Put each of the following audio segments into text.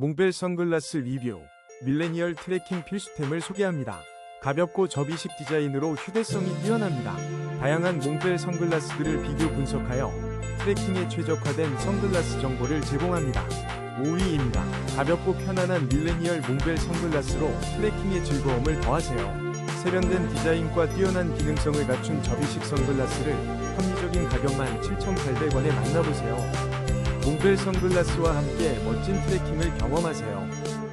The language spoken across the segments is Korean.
몽벨 선글라스 리뷰 밀레니얼 트래킹 필수템을 소개합니다. 가볍고 접이식 디자인으로 휴대성이 뛰어납니다. 다양한 몽벨 선글라스들을 비교 분석하여 트래킹에 최적화된 선글라스 정보를 제공합니다. 5위입니다. 가볍고 편안한 밀레니얼 몽벨 선글라스로 트래킹의 즐거움을 더하세요. 세련된 디자인과 뛰어난 기능성을 갖춘 접이식 선글라스를 합리적인 가격만 7,800원에 만나보세요. 몽벨 선글라스와 함께 멋진 트래킹을 경험하세요.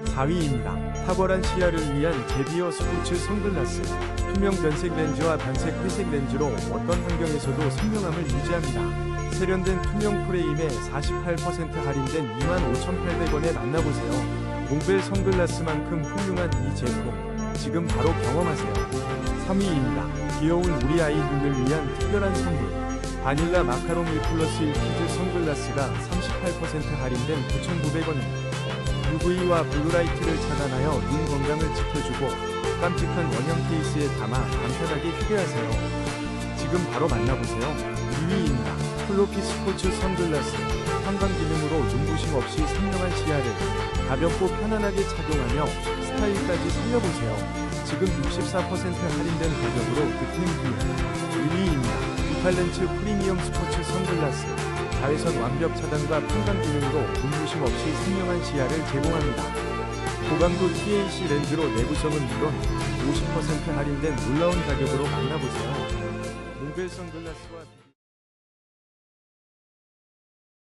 4위입니다. 탁월한 시야를 위한 제비어 스포츠 선글라스. 투명 변색 렌즈와 변색 회색 렌즈로 어떤 환경에서도 선명함을 유지합니다. 세련된 투명 프레임에 48% 할인된 25,800원에 만나보세요. 몽벨 선글라스만큼 훌륭한 이 제품. 지금 바로 경험하세요. 3위입니다. 귀여운 우리 아이들을 위한 특별한 선물. 바닐라 마카롱 1 플러스 1 키즈 선글라스가 38% 할인된 9,900원입니다. UV와 블루라이트를 차단하여 눈 건강을 지켜주고 깜찍한 원형 케이스에 담아 간편하게 휴대하세요. 지금 바로 만나보세요. 2위입니다. 플로피 스포츠 선글라스. 형광 기능으로 눈부심 없이 선명한 시야를 가볍고 편안하게 착용하며 스타일까지 살려보세요. 지금 64% 할인된 가격으로 득템 기능. 1위입니다. 이팔렌츠 프리미엄 스포츠 선글라스. 자외선 완벽 차단과 평강 기능으로 눈부심 없이 선명한 시야를 제공합니다. 고강도 TAC 렌즈로 내구성은 물론 50% 할인된 놀라운 가격으로 만나보세요. 몽벨 선글라스와